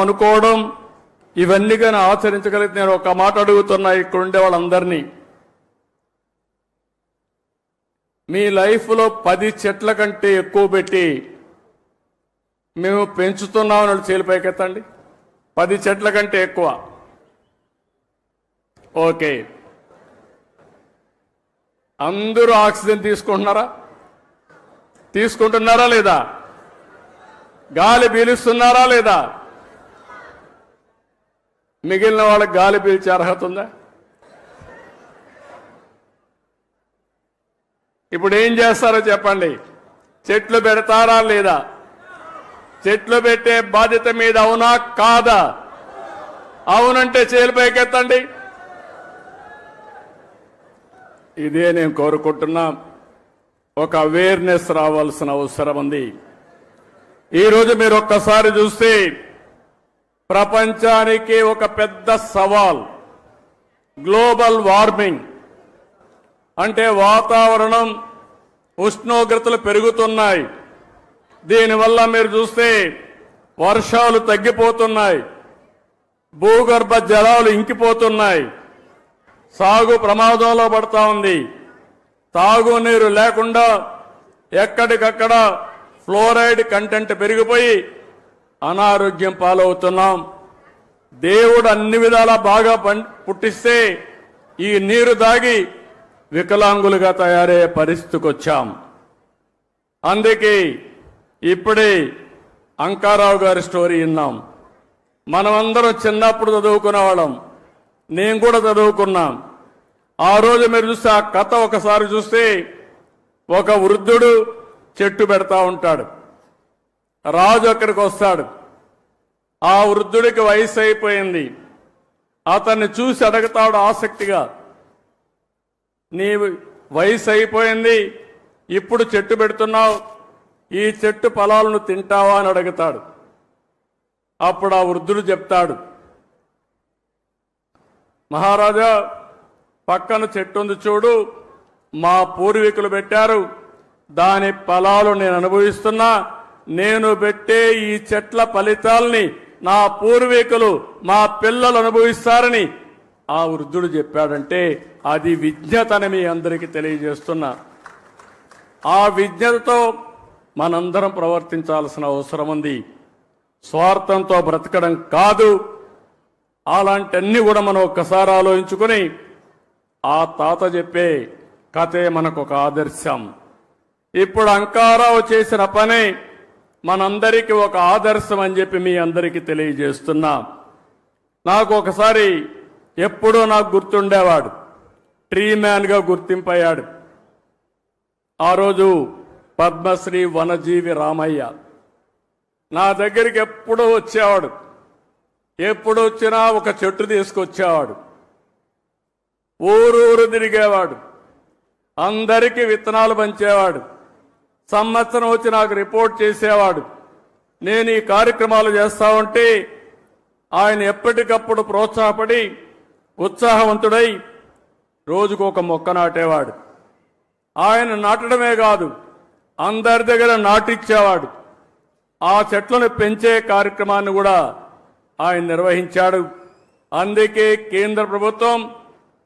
అనుకోవడం ఇవన్నీ కానీ ఆచరించగలిగితే నేను ఒక మాట అడుగుతున్నా ఇక్కడ ఉండే వాళ్ళందరినీ. మీ లైఫ్లో పది చెట్ల కంటే ఎక్కువ పెట్టి మేము పెంచుతున్నామని వాళ్ళు చేలిపైకెత్తండి పది చెట్ల కంటే ఎక్కువ. ఓకే. అందరూ ఆక్సిజన్ తీసుకుంటున్నారా? తీసుకుంటున్నారా లేదా? గాలి పీలుస్తున్నారా లేదా? మిగిలిన వాళ్ళకి గాలి పీల్చే అర్హత ఉందా? ఇప్పుడు ఏం చేస్తారో చెప్పండి. చెట్లు పెడతారా లేదా? చెట్లు పెట్టే బాధ్యత మీద అవునా కాదా? అవునంటే చేలు పైకెత్తండి. ఇదే నేను కోరుకుంటున్నా. ఒక అవేర్నెస్ రావాల్సిన అవసరం ఉంది. ఈరోజు మీరు ఒక్కసారి చూస్తే ప్రపంచానికి ఒక పెద్ద సవాల్. Global warming. అంటే వాతావరణం ఉష్ణోగ్రతలు పెరుగుతున్నాయి. దీనివల్ల మీరు చూస్తే వర్షాలు తగ్గిపోతున్నాయి. భూగర్భ జలాలు ఇంకిపోతున్నాయి. సాగు ప్రమాదంలో పడతా ఉంది. తాగునీరు లేకుండా ఎక్కడికక్కడ ఫ్లోరైడ్ కంటెంట్ పెరిగిపోయి అనారోగ్యం పాలవుతున్నాం. దేవుడు అన్ని విధాలా బాగా పం- పుట్టిస్తే ఈ నీరు దాగి వికలాంగులుగా తయారయ్యే పరిస్థితికి వచ్చాం అందుకే ఇప్పుడే అంకారావు గారి స్టోరీ విన్నాం. మనమందరం చిన్నప్పుడు చదువుకునే వాళ్ళం. నేను కూడా చదువుకున్నాం. ఆ రోజు మీరు చూస్తే ఆ కథ ఒకసారి చూస్తే ఒక వృద్ధుడు చెట్టు పెడతా ఉంటాడు. రాజు అక్కడికి వస్తాడు. ఆ వృద్ధుడికి వయసు అయిపోయింది. అతన్ని చూసి అడుగుతాడు ఆసక్తిగా నీ వయసు అయిపోయింది ఇప్పుడు చెట్టు పెడుతున్నావు ఈ చెట్టు ఫలాలను తింటావా? అని అడుగుతాడు. అప్పుడు ఆ వృద్ధుడు చెప్తాడు మహారాజా పక్కన చెట్టు ఉంది చూడు మా పూర్వీకులు పెట్టారు. దాని ఫలాలు నేను అనుభవిస్తున్నా. నేను పెట్టే ఈ చెట్ల ఫలితాల్ని నా పూర్వీకులు మా పిల్లలు అనుభవిస్తారని ఆ వృద్ధుడు చెప్పాడంటే అది విజ్ఞతని మీ అందరికీ తెలియజేస్తున్నా. ఆ విజ్ఞతతో మనందరం ప్రవర్తించాల్సిన అవసరం ఉంది. స్వార్థంతో బ్రతకడం కాదు. అలాంటన్నీ కూడా మనం ఒక్కసారి ఆలోచించుకొని ఆ తాత చెప్పే కథే మనకు ఒక ఆదర్శం. ఇప్పుడు అంకారావు చేసిన పని మనందరికీ ఒక ఆదర్శం అని చెప్పి మీ అందరికీ తెలియజేస్తున్నా. నాకు ఒకసారి ఎప్పుడో నాకు గుర్తుండేవాడు. ట్రీ మ్యాన్గా గుర్తింపయ్యాడు. ఆ రోజు పద్మశ్రీ వనజీవి రామయ్య నా దగ్గరికి ఎప్పుడూ వచ్చేవాడు. ఎప్పుడు వచ్చినా ఒక చెట్టు తీసుకొచ్చేవాడు. ఊరూరు తిరిగేవాడు. అందరికీ విత్తనాలు పంచేవాడు. సంవత్సరం వచ్చి నాకు రిపోర్ట్ చేసేవాడు. నేను ఈ కార్యక్రమాలు చేస్తా ఉంటే ఆయన ఎప్పటికప్పుడు ప్రోత్సాహపడి ఉత్సాహవంతుడై రోజుకు ఒక మొక్క నాటేవాడు. ఆయన నాటడమే కాదు అందరి దగ్గర నాటిచ్చేవాడు. ఆ చెట్లను పెంచే కార్యక్రమాన్ని కూడా ఆయన నిర్వహించాడు. అందుకే కేంద్ర ప్రభుత్వం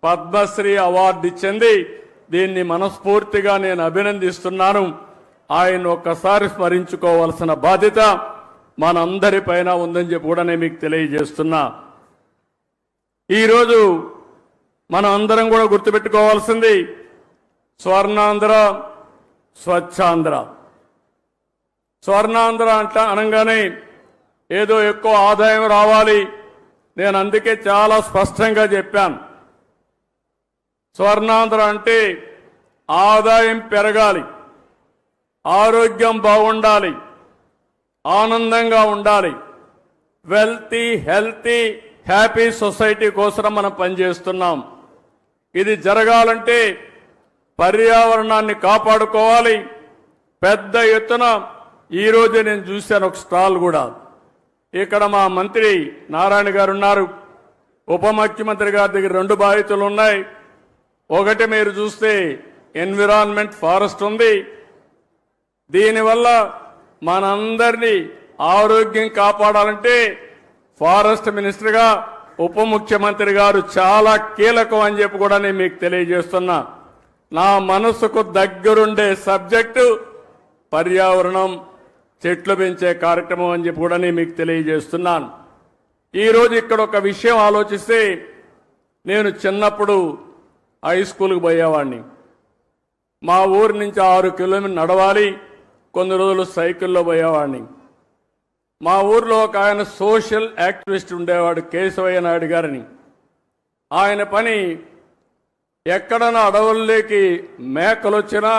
పద్మశ్రీ అవార్డు ఇచ్చింది. దీన్ని మనస్ఫూర్తిగా నేను అభినందిస్తున్నాను. ఆయన ఒక్కసారి స్మరించుకోవాల్సిన బాధ్యత మనందరిపైన ఉందని చెప్పి కూడా నేను మీకు తెలియజేస్తున్నా. ఈరోజు మనం అందరం కూడా గుర్తుపెట్టుకోవాల్సింది స్వర్ణాంధ్ర స్వచ్ఛాంధ్ర. స్వర్ణాంధ్ర అంట అనగానే ఏదో ఎక్కువ ఆదాయం రావాలి. నేను అందుకే చాలా స్పష్టంగా చెప్పాను. స్వర్ణాంధ్ర అంటే ఆదాయం పెరగాలి. ఆరోగ్యం బాగుండాలి ఆనందంగా ఉండాలి. వెల్తీ హెల్తీ హ్యాపీ సొసైటీ కోసం మనం పనిచేస్తున్నాం. ఇది జరగాలంటే పర్యావరణాన్ని కాపాడుకోవాలి. పెద్ద ఎత్తున ఈరోజు నేను చూశాను ఒక స్టాల్ కూడా. ఇక్కడ మా మంత్రి నారాయణ గారు ఉన్నారు. ఉప ముఖ్యమంత్రి గారి దగ్గర రెండు బాధ్యతలు ఉన్నాయి. ఒకటి మీరు చూస్తే ఎన్విరాన్మెంట్ ఫారెస్ట్ ఉంది. దీనివల్ల మనందరినీ ఆరోగ్యం కాపాడాలంటే ఫారెస్ట్ మినిస్టర్గా ఉప ముఖ్యమంత్రి గారు చాలా కీలకం అని చెప్పి కూడా నేను మీకు తెలియజేస్తున్నా. నా మనసుకు దగ్గరుండే సబ్జెక్టు పర్యావరణం చెట్లు పెంచే కార్యక్రమం అని చెప్పి కూడా నేను మీకు తెలియజేస్తున్నాను. ఈరోజు ఇక్కడ ఒక విషయం ఆలోచిస్తే నేను చిన్నప్పుడు హై స్కూల్కి పోయేవాడిని. మా ఊరి నుంచి ఆరు కిలోమీటర్ నడవాలి. కొన్ని రోజులు సైకిల్లో పోయేవాడిని. మా ఊర్లో ఒక ఆయన సోషల్ యాక్టివిస్ట్ ఉండేవాడు కేశవయ్య నాయుడు గారిని. ఆయన పని ఎక్కడన్నా అడవుల్లోకి మేకలు వచ్చినా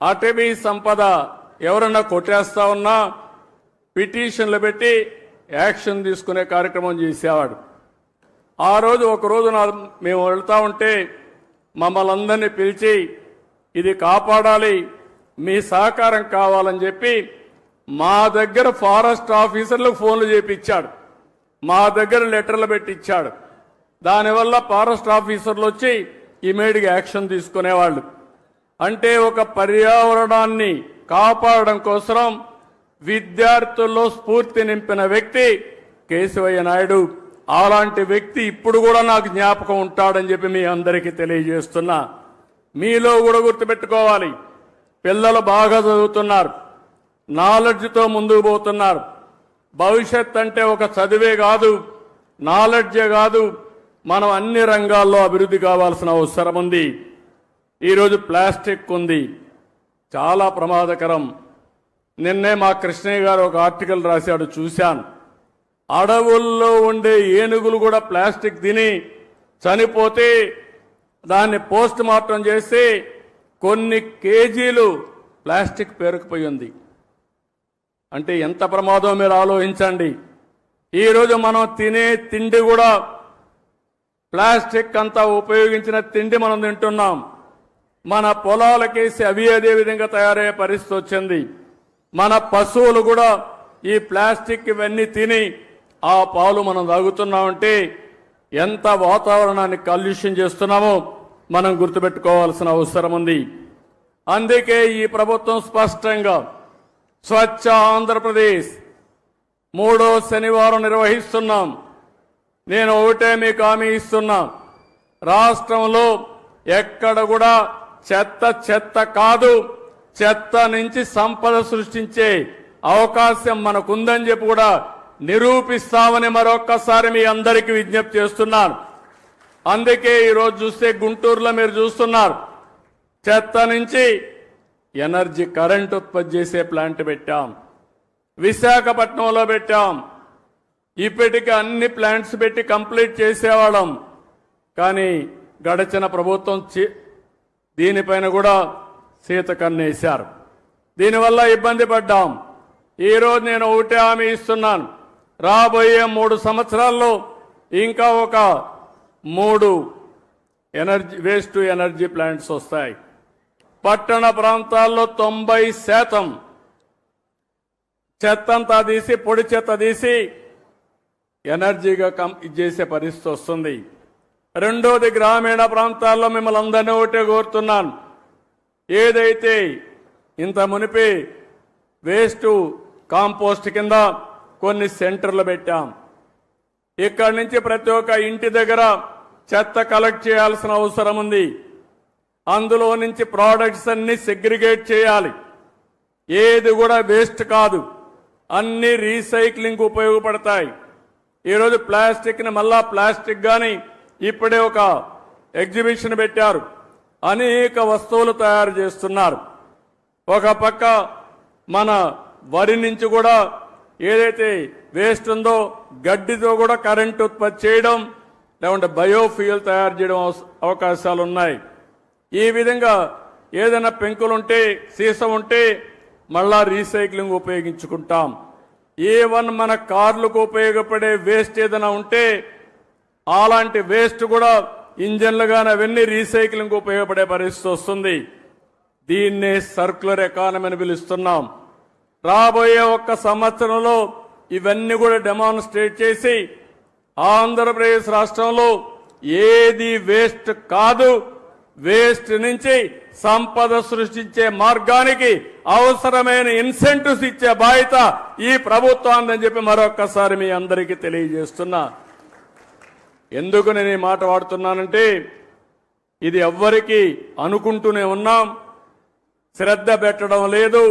అటవీ సంపద ఎవరన్నా కొట్టేస్తా ఉన్నా పిటిషన్లు పెట్టి యాక్షన్ తీసుకునే కార్యక్రమం చేసేవాడు. ఆ రోజు ఒకరోజు నా మేము వెళ్తా ఉంటే మమ్మల్ని అందరినీ పిలిచి ఇది కాపాడాలి మీ సహకారం కావాలని చెప్పి మా దగ్గర ఫారెస్ట్ ఆఫీసర్లకు ఫోన్లు చేపిచ్చాడు. మా దగ్గర లెటర్లు పెట్టి ఇచ్చాడు దానివల్ల ఫారెస్ట్ ఆఫీసర్లు వచ్చి ఇమీడియట్గా యాక్షన్ తీసుకునేవాళ్ళు. అంటే ఒక పర్యావరణాన్ని కాపాడడం కోసం విద్యార్థుల్లో స్ఫూర్తి నింపిన వ్యక్తి కేశవయ్య నాయుడు. అలాంటి వ్యక్తి ఇప్పుడు కూడా నాకు జ్ఞాపకం ఉంటాడని చెప్పి మీ అందరికీ తెలియజేస్తున్నా. మీలో కూడా గుర్తుపెట్టుకోవాలి. పిల్లలు బాగా చదువుతున్నారు. నాలెడ్జ్తో ముందుకు పోతున్నారు. భవిష్యత్ అంటే ఒక చదివే కాదు. నాలెడ్జే కాదు. మనం అన్ని రంగాల్లో అభివృద్ధి కావాల్సిన అవసరం ఉంది. ఈరోజు ప్లాస్టిక్ ఉంది. చాలా ప్రమాదకరం. నిన్నే మా కృష్ణయ్య గారు ఒక ఆర్టికల్ రాశాడు చూశాను. అడవుల్లో ఉండే ఏనుగులు కూడా ప్లాస్టిక్ తిని చనిపోతే దాన్ని పోస్ట్ మార్టం చేసి కొన్ని కేజీలు ప్లాస్టిక్ పేరుకుపోయి ఉంది. అంటే ఎంత ప్రమాదం మీరు ఆలోచించండి. ఈరోజు మనం తినే తిండి కూడా ప్లాస్టిక్ అంతా ఉపయోగించిన తిండి మనం తింటున్నాం. మన పొలాలకేసి అవి అదే విధంగా తయారయ్యే పరిస్థితి వచ్చింది. మన పశువులు కూడా ఈ ప్లాస్టిక్ ఇవన్నీ తిని ఆ పాలు మనం తాగుతున్నామంటే ఎంత వాతావరణాన్ని కాలుష్యం చేస్తున్నామో మనం గుర్తుపెట్టుకోవాల్సిన అవసరం ఉంది. అందుకే ఈ ప్రభుత్వం స్పష్టంగా స్వచ్ఛ ఆంధ్రప్రదేశ్ మూడో శనివారం నిర్వహిస్తున్నాం. నేను ఒకటే మీకు హామీ ఇస్తున్నా. రాష్ట్రంలో ఎక్కడ కూడా చెత్త చెత్త కాదు. చెత్త నుంచి సంపద సృష్టించే అవకాశం మనకుందని చెప్పి కూడా నిరూపిస్తామని మరొక్కసారి మీ అందరికీ విజ్ఞప్తి చేస్తున్నాను. అందుకే ఈరోజు చూస్తే గుంటూరులో మీరు చూస్తున్నారు. చెత్త నుంచి ఎనర్జీ కరెంట్ ఉత్పత్తి చేసే ప్లాంట్ పెట్టాం. విశాఖపట్నంలో పెట్టాం. ఇప్పటికి అన్ని ప్లాంట్స్ పెట్టి కంప్లీట్ చేసేవాళ్ళం. కానీ గడచిన ప్రభుత్వం చి- దీనిపైన కూడా సీత కన్నేశారు. దీనివల్ల ఇబ్బంది పడ్డాం. ఈరోజు నేను ఒకటే హామీ ఇస్తున్నాను. రాబోయే మూడు సంవత్సరాల్లో ఇంకా ఒక మూడు ఎనర్జీ వేస్ట్ ఎనర్జీ ప్లాంట్స్ వస్తాయి. పట్టణ ప్రాంతాల్లో తొంభై శాతం చెత్తంతా తీసి పొడి చెత్త తీసి ఎనర్జీగా కం చేసే పరిస్థితి వస్తుంది. రెండోది గ్రామీణ ప్రాంతాల్లో మిమ్మల్ని అందరినీ ఒకటే కోరుతున్నాను. ఏదైతే ఇంత మునిపి వేస్ట్ కాంపోస్ట్ కింద కొన్ని సెంటర్లు పెట్టాం. ఇక్కడి నుంచి ప్రతి ఒక్క ఇంటి దగ్గర చెత్త కలెక్ట్ చేయాల్సిన అవసరం ఉంది. అందులో నుంచి ప్రోడక్ట్స్ అన్ని సెగ్రిగేట్ చేయాలి. ఏది కూడా వేస్ట్ కాదు. అన్ని రీసైక్లింగ్ ఉపయోగపడతాయి. ఈరోజు ప్లాస్టిక్ని మళ్ళా ప్లాస్టిక్ కానీ ఇప్పుడే ఒక ఎగ్జిబిషన్ పెట్టారు. అనేక వస్తువులు తయారు చేస్తున్నారు. ఒక పక్క మన వరి నుంచి కూడా ఏదైతే వేస్ట్ ఉందో గడ్డితో కూడా కరెంట్ ఉత్పత్తి చేయడం లేకుంటే బయోఫ్యూయల్ తయారు చేయడం అవకాశాలు ఉన్నాయి ఈ విధంగా ఏదైనా పెంకులుంటే సీసం ఉంటే మళ్ళా రీసైక్లింగ్ ఉపయోగించుకుంటాం. ఏ వన్ మన కార్లకు ఉపయోగపడే వేస్ట్ ఏదైనా ఉంటే అలాంటి వేస్ట్ కూడా ఇంజన్లు కానీ అవన్నీ రీసైక్లింగ్ ఉపయోగపడే పరిస్థితి వస్తుంది. దీన్నే సర్క్యులర్ ఎకానమీ అని పిలుస్తున్నాం. రాబోయే ఒక్క సంవత్సరంలో ఇవన్నీ కూడా డెమాన్స్ట్రేట్ చేసి ఆంధ్రప్రదేశ్ రాష్ట్రంలో ఏది వేస్ట్ కాదు. వేస్ట్ నుంచి సంపద సృష్టించే మార్గానికి అవసరమైన ఇన్సెంటివ్స్ ఇచ్చే బాధ్యత ఈ ప్రభుత్వాన్ని చెప్పి మరొక్కసారి మీ అందరికీ తెలియజేస్తున్నా. ఎందుకు నేను ఈ మాట వాడుతున్నానంటే ఇది ఎవ్వరికి అనుకుంటూనే ఉన్నాం. శ్రద్ధ పెట్టడం లేదు.